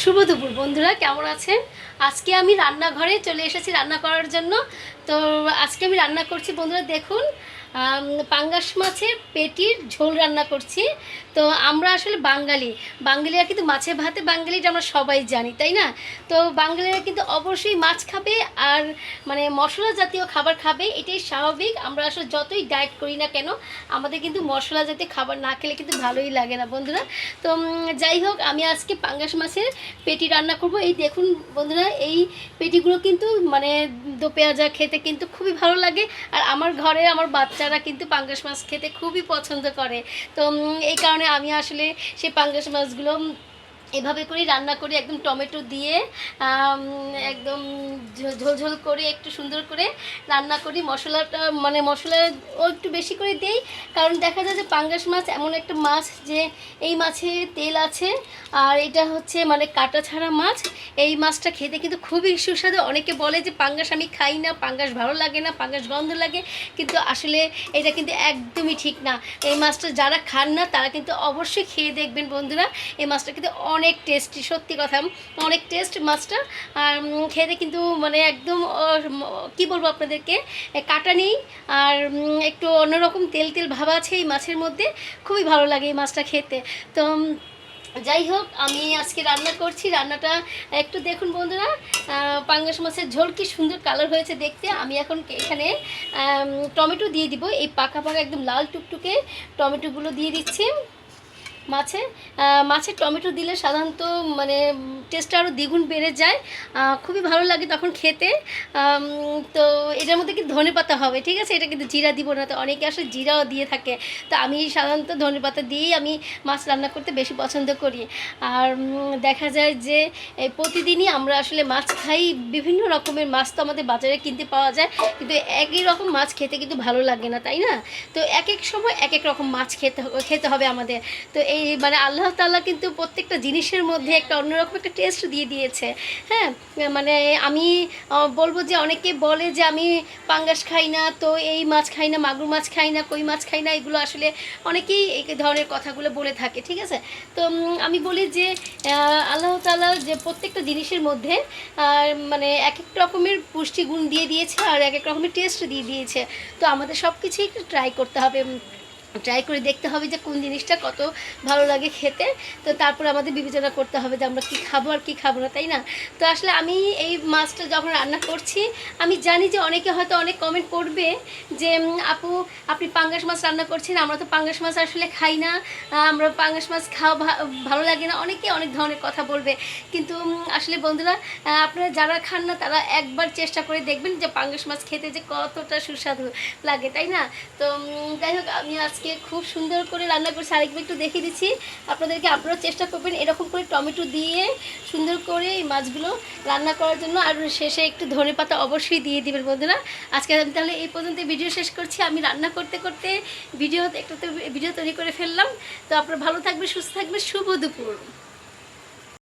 শুভ দুপুর বন্ধুরা কেমন আছেন? আজকে আমি রান্নাঘরে চলে এসেছি রান্না করার জন্য। তো আজকে আমি রান্না করছি, বন্ধুরা দেখুন পাঙ্গাস মাছের পেটির ঝোল রান্না করছি। তো আমরা আসলে বাঙালি, বাঙালিরা কিন্তু মাছে ভাতে বাঙালিটা আমরা সবাই জানি, তাই না? তো বাঙালিরা কিন্তু অবশ্যই মাছ খাবে আর মানে মশলা জাতীয় খাবার খাবে, এটাই স্বাভাবিক। আমরা আসলে যতই ডায়েট করি না কেন, আমাদের কিন্তু মশলা জাতীয় খাবার না খেলে কিন্তু ভালোই লাগে না, বন্ধুরা। তো যাই হোক, আমি আজকে পাঙ্গাস মাছের পেটি রান্না করব। এই দেখুন, বন্ধুরা, এই পেটিগুলো কিন্তু মানে দো পেঁয়াজা খেতে কিন্তু খুবই ভালো লাগে। আর আমার ঘরে আমার বাচ্চারা কিন্তু পাঙ্গাস মাছ খেতে খুবই পছন্দ করে। তো এই কারণে আমি আসলে সেই পাঙ্গাস মাছগুলো এভাবে করে রান্না করি একদম টমেটো দিয়ে একদম ঝো- ঝোল ঝোল করে একটু সুন্দর করে রান্না করি। মশলাটা মানে মশলা ও একটু বেশি করে দেই, কারণ দেখা যায় যে পাঙ্গাস মাছ এমন একটা মাছ যে এই মাছে তেল আছে, আর এটা হচ্ছে মানে কাটা ছাড়া মাছ। এই মাছটা খেতে কিন্তু খুবই সুস্বাদু। অনেকে বলে যে পাঙ্গাস আমি খাই না, পাঙ্গাস ভালো লাগে না, পাঙ্গাস গন্ধ লাগে, কিন্তু আসলে এটা কিন্তু একদমই ঠিক না। এই মাছটা যারা খান না, তারা কিন্তু অবশ্যই খেয়ে দেখবেন বন্ধুরা। এই মাছটা কিন্তু অনেক টেস্টি সত্যি কথা, অনেক টেস্ট মাছটা আর খেতে কিন্তু মানে একদম কি বলব আপনাদেরকে কাটা নেই আর একটু অন্যরকম তেল তেল ভাব আছে এই মাছের মধ্যে, খুবই ভালো লাগে এই মাছটা খেতে। তো যাই হোক, আমি আজকে রান্না করছি, রান্নাটা একটু দেখুন বন্ধুরা পাঙ্গাস মাছের ঝোল কি সুন্দর কালার হয়েছে দেখতে, আমি এখন এখানে টমেটো দিয়ে দিব, এই পাকা পাকা একদম লাল টুকটুকে টমেটোগুলো দিয়ে দিচ্ছি। মাছে। মাছে টমেটো দিলে সাধারণত মানে টেস্টটা আরও দ্বিগুণ বেড়ে যায়। খুবই ভালো লাগে তখন খেতে। তো এটার মধ্যে কিন্তু ধনে পাতা হবে, ঠিক আছে? এটা কিন্তু জিরা দিব না, তো অনেকে আসলে জিরাও দিয়ে থাকে। তো আমি সাধারণত ধনে পাতা দিয়েই আমি মাছ রান্না করতে বেশি পছন্দ করি। আর দেখা যায় যে প্রতিদিনই আমরা আসলে মাছ খাই। বিভিন্ন রকমের মাছ তো আমাদের বাজারে কিনতে পাওয়া যায়, কিন্তু একই রকম মাছ খেতে কিন্তু ভালো লাগে না, তাই না? তো এক এক সময় এক এক রকম মাছ খেতে খেতে হবে আমাদের। তো এই মানে আল্লাহ তাআলা কিন্তু প্রত্যেকটা জিনিসের মধ্যে একটা অন্যরকম একটা টেস্ট দিয়ে দিয়েছে। হ্যাঁ? মানে আমি বলব যে অনেকে বলে যে আমি পাঙ্গাস খাই না, তো এই মাছ খাই না, মাগুর মাছ খাই না, কই মাছ খাই না, এগুলো আসলে অনেকেই এই ধরনের কথাগুলো বলে থাকে, ঠিক আছে? তো আমি বলি যে আল্লাহ তাআলা যে প্রত্যেকটা জিনিসের মধ্যে মানে এক এক রকমের পুষ্টিগুণ দিয়ে দিয়েছে আর এক এক রকমের টেস্ট দিয়ে দিয়েছে। তো আমাদের সব কিছুই একটু ট্রাই করতে হবে ট্রাই করে দেখতে হবে যে কোন জিনিসটা কত ভালো লাগে খেতে। তো তারপর আমাদের বিবেচনা করতে হবে যে আমরা কী খাব আর কী খাব না, তাই না? তো আসলে আমি এই মাছটা যখন রান্না করছি, আমি জানি যে অনেকে হয়তো অনেক কমেন্ট করবে যে আপু, আপনি পাঙ্গাস মাছ রান্না করছেন, আমরা তো পাঙ্গাস মাছ আসলে খাই না আমরা পাঙ্গাস মাছ খাওয়া ভালো লাগে না, অনেকে অনেক ধরনের কথা বলবে। কিন্তু আসলে বন্ধুরা আপনারা যারা খান না, তারা একবার চেষ্টা করে দেখবেন যে পাঙ্গাস মাছ খেতে যে কতটা সুস্বাদু লাগে, তাই না? তো যাই হোক, আমি আজকে খুব সুন্দর করে রান্না করছি। আরেকবার একটু দেখিয়ে দিচ্ছি। আপনাদেরকে আপনারা চেষ্টা করবেন এরকম করে টমেটো দিয়ে সুন্দর করে এই মাছগুলো রান্না করার জন্য। আর শেষে একটু ধনে পাতা অবশ্যই দিয়ে দিবেন বন্ধুরা। আজকে আমি তাহলে এই পর্যন্ত ভিডিও শেষ করছি। আমি রান্না করতে করতে ভিডিও একটা ভিডিও তৈরি করে ফেললাম। তো আপনারা ভালো থাকবে সুস্থ থাকবে শুভ দুপুর।